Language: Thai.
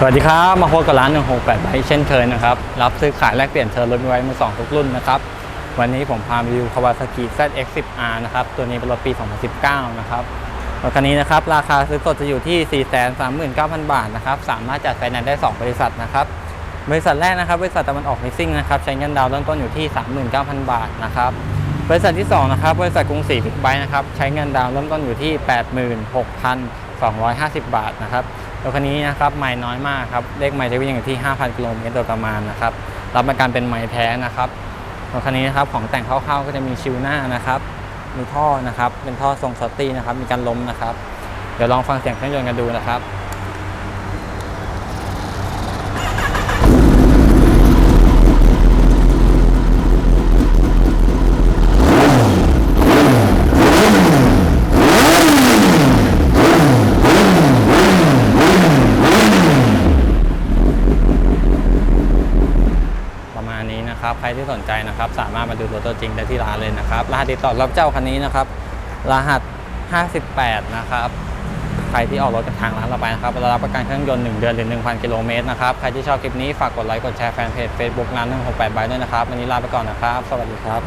สวัสดีครับ มาพบกับร้าน 168ไบเช่นเคยนะครับ รับซื้อขายแลกเปลี่ยนเทอร์รถไว้มือสองทุกรุ่นนะครับ วันนี้ผมพามารีวิว Kawasaki ZX10R นะครับ ตัวนี้เป็นรถปี 2019 นะครับรถคันนี้นะครับ ราคาซื้อสดจะอยู่ที่ 439,000 บาทนะครับ สามารถจัดไฟแนนซ์ได้ 2 บริษัทนะครับ บริษัทแรกนะครับ บริษัทตะวันออกลิสซิ่งนะครับ ใช้เงินดาวน์เริ่มต้นอยู่ที่ 39,000 บาทนะครับ บริษัทที่2นะครับ บริษัทกรุงศรีบิ๊กไบค์นะครับ ใช้เงินดาวน์เริ่มต้นอยู่ที่ 86,250 บาทนะครับ ถคันนี้นะครับไม่น้อยมากครับเลขไม่จะวิ่งอยู่ที่ 5,000กิโลเมตรโดยประมาณนะครับรับประกันเป็นไม้แท้นะครับรถคันนี้นะครับของแต่งคร่าวๆก็จะมีชิวหน้านะครับ มีท่อนะครับเป็นท่อทรงสตีนะครับมีการล้มนะครับ เดี๋ยวลองฟังเสียงเครื่องยนต์กันดูนะครับ ประมาณนี้นะครับ ใครที่สนใจนะครับ สามารถมาดูรถตัวจริงได้ที่ร้านเลยนะครับ รหัสติดต่อรับเจ้าคันนี้นะครับ รหัส 58 นะครับใครที่ออกรถกับทางร้านเราไปนะครับเรารับประกันเครื่องยนต์ 1 เดือนหรือ 1,000 กิโลเมตรนะครับ ใครที่ชอบคลิปนี้ ฝากกดไลค์ กดแชร์แฟนเพจ Facebook ร้าน168บายด้วยนะครับ วันนี้ลาไปก่อนนะครับ สวัสดีครับ